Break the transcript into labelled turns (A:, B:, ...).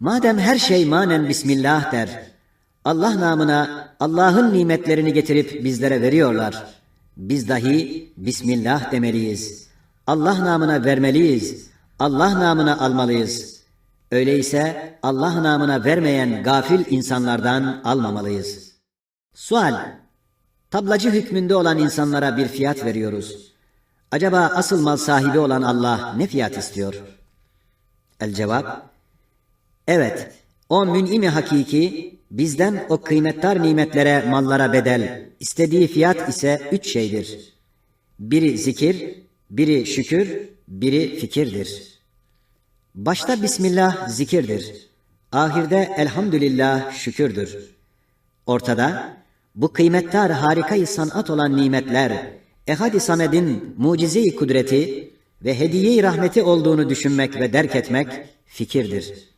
A: Madem her şey manen Bismillah der, Allah namına Allah'ın nimetlerini getirip bizlere veriyorlar. Biz dahi Bismillah demeliyiz. Allah namına vermeliyiz. Allah namına almalıyız. Öyleyse Allah namına vermeyen gafil insanlardan almamalıyız. Sual Tablacı hükmünde olan insanlara bir fiyat veriyoruz. Acaba asıl mal sahibi olan Allah ne fiyat istiyor? El cevap Evet, o mün'imi hakiki bizden o kıymetdar nimetlere, mallara bedel, istediği fiyat ise üç şeydir. Biri zikir, biri şükür, biri fikirdir. Başta Bismillah zikirdir. Ahirde elhamdülillah şükürdür. Ortada bu kıymetdar harikayı sanat olan nimetler, Ehad-i Samed'in mucize-i kudreti ve hediye-i rahmeti olduğunu düşünmek ve derk etmek fikirdir.